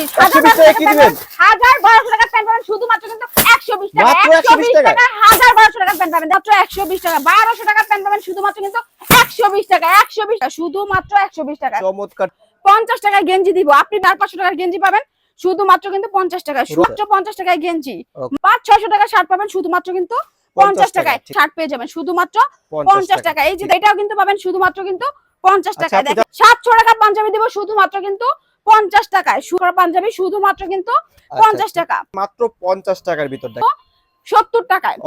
কি? দিবেন? প্যান্ট পাবেন শুধুমাত্র কিন্তু একশো বিশ টাকা মাত্র একশো বিশ 120 টাকা? টাকা প্যান্ট পাবেন মাত্র একশো বিশ টাকা বারোশো টাকার প্যান্ট পাবেন শুধুমাত্র কিন্তু একশো বিশ টাকা একশো বিশ টাকা শুধুমাত্র একশো বিশ টাকা। চমৎকার। পঞ্চাশ টাকায় গেঞ্জি দিব আপনি চার পাঁচশো টাকার গেঞ্জি পাবেন শুধুমাত্র কিন্তু পঞ্চাশ টাকায় শুধুমাত্র পঞ্চাশ টাকায় গেঞ্জি। Okay. পাঁচ ছয়শো টাকা শার্ট পাবেন শুধুমাত্র কিন্তু 50 পঞ্চাশ টাকায়, টাকায় শার্ট পেয়ে যাবেন শুধুমাত্র 50 পঞ্চাশ টাকা টাকা এই যে এটাও কিন্তু পাবেন শুধুমাত্র কিন্তু পঞ্চাশ আচ্ছা, টাকায়। দেখেন সাতশো টাকার পাঞ্জাবি দিব শুধুমাত্র কিন্তু পঞ্চাশ টাকায়। সুপার পাঞ্জাবি শুধুমাত্র কিন্তু পঞ্চাশ টাকা। মাত্র 50 টাকার ভিতর সত্তর টাকায়।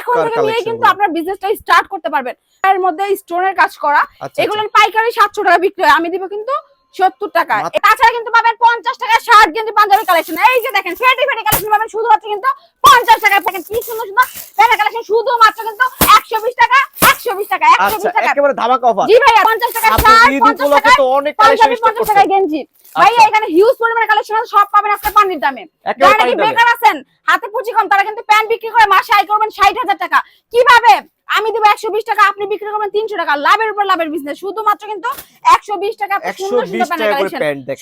এখন থেকে নিয়ে কিন্তু আপনার বিজনেসটা স্টার্ট করতে পারবেন এর মধ্যে স্টোনের কাজ করা আচ্ছা এগুলো পাইকারি সাতশো টাকা বিক্রি হয় আমি দিব কিন্তু সত্তর টাকা তাছাড়া কিন্তু পাবেন পঞ্চাশ টাকা গেঞ্জি পাঞ্জাবি কালেকশন এই যে দেখেন ফেটি ফেটি কালেকশন পাবেন শুধুমাত্র কিন্তু পঞ্চাশ পাবেন কি সুন্দর সুন্দর প্যান্ট কালেকশন শুধুমাত্র কিন্তু একশো বিশ টাকা একশো বিশ টাকা একশো আচ্ছা একেবারে ধামাকা অফার জি ভাইয়া পঞ্চাশ টাকা শার্ট ঈদ পঞ্চাশ উপলক্ষে টাকা তো অনেক কালেকশন স্টক পঞ্চাশ করছেন। গেঞ্জি। ভাইয়া এখানে হিউজ পরিমাণে কালেকশন আছে সব পাবেন আজকে পানির দামে। যারা নাকি বেকার আছেন হাতে পুঁজি কম তারা কিন্তু প্যান্ট বিক্রি করে মাসে আয় করবেন ষাট হাজার টাকা। কীভাবে? আমি দেবো একশো বিশ টাকা আপনি বিক্রি করবেন তিনশো টাকা। লাভের উপর লাভের বিজনেস শুধুমাত্র কিন্তু একশো বিশ টাকা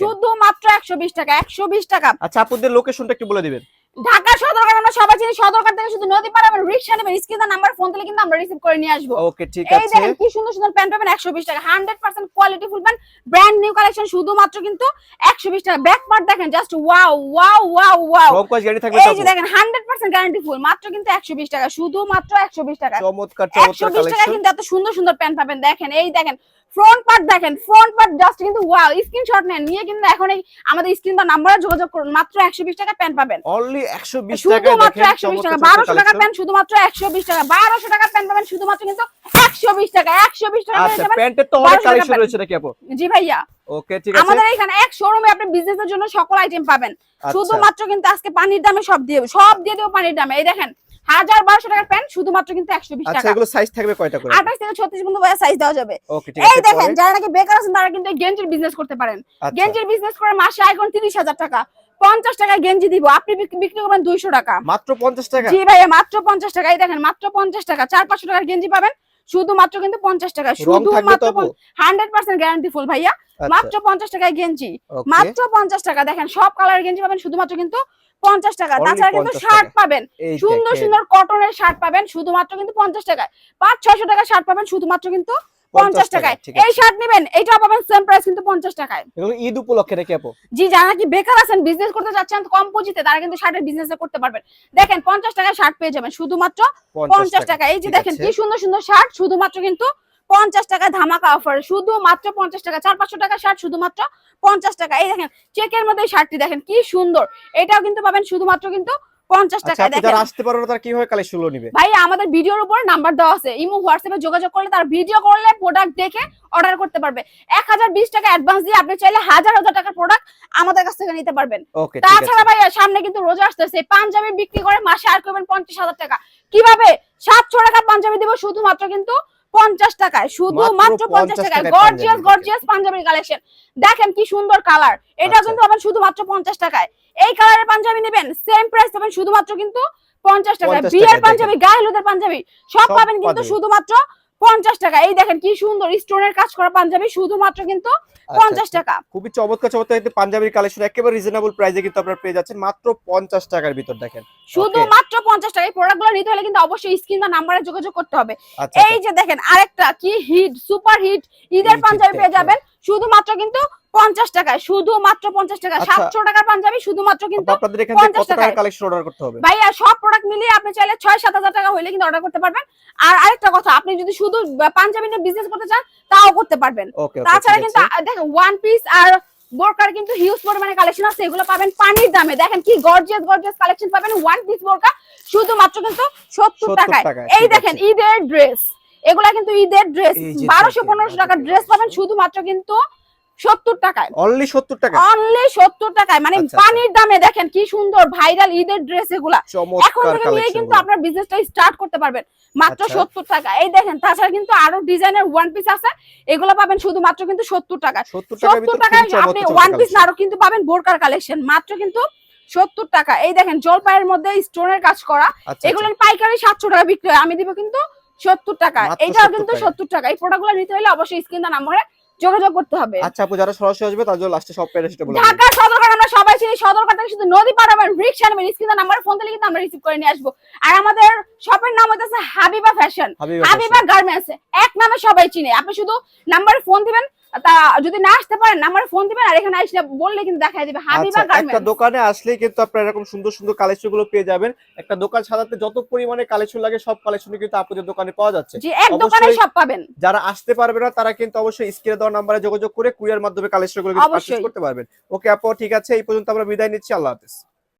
শুধুমাত্র একশো বিশ টাকা একশো বিশ টাকা। আচ্ছা আপনাদের লোকেশনটা একটু বলে দিবেন। ঢাকা সদরঘাট আমরা সবাই চিনি সদরঘাট থেকে শুধু নদী পার আমার রিক্সা নেবেন নাম্বার ফোন দিলে কিন্তু আমরা রিসিভ করে নিয়ে আসব। ওকে ঠিক এই দেখেন কি সুন্দর সুন্দর প্যান্ট পাবেন একশো বিশ টাকা। Hundred percent quality full pant brand new collection শুধুমাত্র কিন্তু একশো বিশ টাকা। ব্যাক পার্ট দেখেন just wow wow wow wow guarantee থাকবে এই যে দেখেন হান্ড্রেড পার্সেন্ট গ্যারান্টি ফুল মাত্র কিন্তু একশো বিশ টাকা শুধুমাত্র একশো বিশ টাকা। চমৎকার চমৎকার বিশ টাকা কিন্তু এত সুন্দর সুন্দর প্যান্ট পাবেন দেখেন এই দেখেন। ফ্রন্ট পার্ট দেখেন ফ্রন্ট পার্ট জাস্ট কিন্তু ওয়াও স্ক্রিনশট নেন নিয়ে কিন্তু এখন এই আমাদের স্ক্রিন বা নাম্বারে যোগাযোগ করুন মাত্র একশো বিশ টাকা প্যান্ট পাবেন। অনলি 120 টাকা একশো বিশ টাকা চমৎকার বারোশো টাকা কালেকশন প্যান্ট শুধুমাত্র একশো বিশ টাকা বারোশো টাকা প্যান্ট পাবেন শুধুমাত্র কিন্তু একশো বিশ টাকা একশো বিশ টাকা পেয়ে আচ্ছা প্যান্টের তো অনেক 1200 কালেকশন রয়েছে নাকি আপু? জি ভাইয়া। ওকে ঠিক আছে। আমাদের এখানে এক শোরুমে আপনি বিজনেসের জন্য সকল আইটেম পাবেন। আচ্ছা। শুধুমাত্র কিন্তু আজকে পানির দামে সব দিয়ে সব দিয়ে দেবো পানির দামে। এই দেখেন হাজার বারোশো টাকার প্যান্ট শুধুমাত্র কিন্তু একশো বিশ আচ্ছা টাকা। এগুলো সাইজ থাকবে কয়টা করে? আঠাশ থেকে ছত্রিশ পর্যন্ত সাইজ দেওয়া যাবে। এই দেখেন যারা নাকি বেকার আছেন তারা কিন্তু গেঞ্জির বিজনেস করতে পারেন। আচ্ছা। গেঞ্জির বিজনেস করে মাসে আয় করেন তিরিশ হাজার টাকা। পঞ্চাশ টাকায় গেঞ্জি দিব আপনি বিক্রি করবেন দুইশো টাকা। মাত্র 50 টাকা? জি ভাইয়া মাত্র পঞ্চাশ টাকা। এই দেখেন মাত্র পঞ্চাশ টাকা চার পাঁচশো টাকার গেঞ্জি পাবেন। শুধুমাত্র কিন্তু পঞ্চাশ টাকা শুধুমাত্র হান্ড্রেড পার্সেন্ট গ্যারান্টি ফুল ভাইয়া। আচ্ছা। মাত্র পঞ্চাশ টাকায় গেঞ্জি। মাত্র পঞ্চাশ টাকা। দেখেন সব কালার গেঞ্জি পাবেন শুধুমাত্র কিন্তু পঞ্চাশ টাকা। তাছাড়া কিন্তু শার্ট পাবেন। সুন্দর সুন্দর কটনের শার্ট পাবেন শুধুমাত্র কিন্তু পঞ্চাশ টাকায়। পাঁচ ছয়শো টাকা শার্ট পাবেন শুধুমাত্র কিন্তু পঞ্চাশ টাকায়। এই শার্ট নেবেন এইটাও পাবেন সেম প্রাইস কিন্তু পঞ্চাশ টাকায়। এগুলো ঈদ উপলক্ষে নাকি আপু। জি যারা নাকি বেকার আছেন বিজনেস করতে চাচ্ছেন কম পুঁজিতে তারা কিন্তু শার্টের বিজনেস করতে পারবেন। দেখেন পঞ্চাশ টাকায় শার্ট পেয়ে যাবেন শুধুমাত্র পঞ্চাশ টাকা এই যে দেখেন কি সুন্দর সুন্দর শার্ট শুধুমাত্র কিন্তু পঞ্চাশ টাকা ধামাকা অফার শুধুমাত্র পঞ্চাশ টাকা চার পাঁচশো টাকা শার্ট শুধুমাত্র পঞ্চাশ টাকা এই দেখেন চেকের মধ্যে শার্টটি দেখেন কি সুন্দর। এটাও কিন্তু পাবেন শুধুমাত্র কিন্তু পঞ্চাশ আচ্ছা দেখেন। আসতে পারবে তারা কীভাবে কালেকশন নিবে? ভাই আমাদের ভিডিওর উপর নাম্বার দেওয়া আছে। ইমো হোয়াটসঅ্যাপে যোগাযোগ করলে তার ভিডিও করলে প্রোডাক্ট দেখে অর্ডার করতে পারবে। এক হাজার বিশ টাকা অ্যাডভান্স দিয়ে আপনি চাইলে হাজার হাজার টাকার প্রোডাক্ট আমাদের কাছ থেকে নিতে পারবেন। তাছাড়া ভাই সামনে কিন্তু রোজা আসতেছে। পাঞ্জাবি বিক্রি করে মাসে আর করবেন পঞ্চাশ হাজার টাকা। কীভাবে? সাতশো টাকার পাঞ্জাবি দিব শুধুমাত্র কিন্তু পঞ্চাশ টাকায়। শুধুমাত্র মাত্র পঞ্চাশ টাকায়। গর্জিয়াস পাঞ্জাবি গর্জিয়াস পাঞ্জাবির কালেকশন দেখেন কি সুন্দর কালার এটা আচ্ছা। কিন্তু আবার শুধুমাত্র পঞ্চাশ টাকায়। এই কালারের পাঞ্জাবি নেবেন সেম প্রাইস পাবেন শুধুমাত্র কিন্তু পঞ্চাশ 50 বিয়ের পাঞ্জাবি গায়ে হলুদের পাঞ্জাবি সব পাবেন কিন্তু শুধুমাত্র পঞ্চাশ টাকা। এই দেখেন কি সুন্দর স্টোনের কাজ করা পাঞ্জাবি শুধুমাত্র কিন্তু আচ্ছা, পঞ্চাশ টাকা। খুবই চমৎকার চমৎকার কিন্তু পাঞ্জাবির কালেকশন একেবারে রিজনেবল প্রাইসে কিন্তু আপনারা পেয়ে যাচ্ছেন। মাত্র 50 টাকার ভিতর দেখেন। শুধুমাত্র পঞ্চাশ টাকা। এই প্রোডাক্টগুলো নিতে হলে কিন্তু অবশ্যই স্ক্রিন বা নাম্বারে যোগাযোগ করতে হবে। আচ্ছা এই যে দেখেন আরেকটা কি হিট সুপার হিট ঈদের পাঞ্জাবি পেয়ে যাবেন শুধুমাত্র কিন্তু পঞ্চাশ টাকায় শুধুমাত্র পঞ্চাশ টাকা আচ্ছা। সাতশো টাকার পাঞ্জাবি শুধুমাত্র কিন্তু আপু, আপনাদের এখান থেকে 50 কত টাকার টাকায়। কালেকশন অর্ডার করতে হবে? ভাইয়া সব প্রোডাক্ট মিলিয়ে আপনি চাইলে ছয় সাত হাজার টাকা হইলে কিন্তু অর্ডার করতে পারবেন। আর আরেকটা কথা আপনি যদি শুধু পাঞ্জাবি নিয়ে বিজনেস করতে চান তাও করতে পারবেন। তাছাড়া কিন্তু দেখেন ওয়ান পিস আর বোরকার কিন্তু হিউজ পরিমাণে কালেকশন আছে এগুলো পাবেন পানির দামে। দেখেন কি গর্জিয়াস গর্জিয়াস কালেকশন পাবেন ওয়ান পিস বোরকা শুধুমাত্র কিন্তু সত্তর টাকায়। টাকায়, এই দেখেন ঈদের ড্রেস এগুলা কিন্তু ঈদের ড্রেস বারোশো পনেরোশো টাকার ড্রেস পাবেন শুধুমাত্র কিন্তু সত্তর টাকায়। অনলি 70 টাকা অনলি সত্তর টাকায়। মানে আচ্ছা, আচ্ছা। পানির দামে দেখেন কি সুন্দর ভাইরাল ঈদের ড্রেস এগুলা। এখন থেকে নিয়ে কিন্তু আপনার বিজনেসটা স্টার্ট করতে পারবেন। মাত্র আচ্ছা। সত্তর টাকা। এই দেখেন তাছাড়া কিন্তু আরও ডিজাইনের ওয়ান পিস আছে। এগুলো পাবেন শুধুমাত্র কিন্তু সত্তর টাকা সত্তর টাকায় আপনি ওয়ান পিস আরও কিন্তু পাবেন বোরকার কালেকশন মাত্র কিন্তু সত্তর টাকা। এই দেখেন জলপাইয়ের মধ্যে স্টোনের কাজ করা। আচ্ছা এগুলো পাইকারি সাতশো টাকা বিক্রি হয়। আমি দিব কিন্তু সত্তর টাকা। এটাও কিন্তু সত্তর টাকা। এই প্রোডাক্টগুলো নিতে হলে অবশ্যই স্ক্রিন নাম্বারে যোগাযোগ করতে হবে। আচ্ছা আপু যারা সরাসরি আসবে তার জন্য লাস্টে সব প্যারাসিটা বলে ঢাকা ঢাকা সদরঘাট আমরা সবাই চিনি। সদরঘাট থেকে শুধু নদী পার হবেন রিকশা নেবেন স্ক্রিনে নাম্বার ফোন দিলে কিন্তু আমরা রিসিভ করে নিয়ে আসব। আর আমাদের শপের নাম হচ্ছে হাবিবা ফ্যাশন হাবিবা গার্মেন্টস এক নামে সবাই চিনে। আপনি শুধু নাম্বারে ফোন দিবেন তা যদি না আসতে পারেন নাম্বারে ফোন দিবেন আর এখানে আসলে বললে কিন্তু দেখাই দিবে। হাবিবা আচ্ছা একটা দোকানে আসলেই কিন্তু আপনারা এরকম সুন্দর সুন্দর কালেকশনগুলো পেয়ে যাবেন। একটা দোকান সাজাতে যত পরিমাণে কালেকশন লাগে সব কালেকশন কিন্তু আপনাদের দোকানে পাওয়া যাচ্ছে। জি এক দোকানে সব পাবেন। যারা আসতে পারবে না তারা কিন্তু অবশ্যই স্ক্রিনে দেওয়া নাম্বারে যোগাযোগ করে কুরিয়ার মাধ্যমে কালেকশনগুলো কিন্তু purchase করতে পারবেন। ওকে আপু ঠিক আছে এই পর্যন্ত আমরা বিদায় নিচ্ছি আল্লাহ হাফেজ।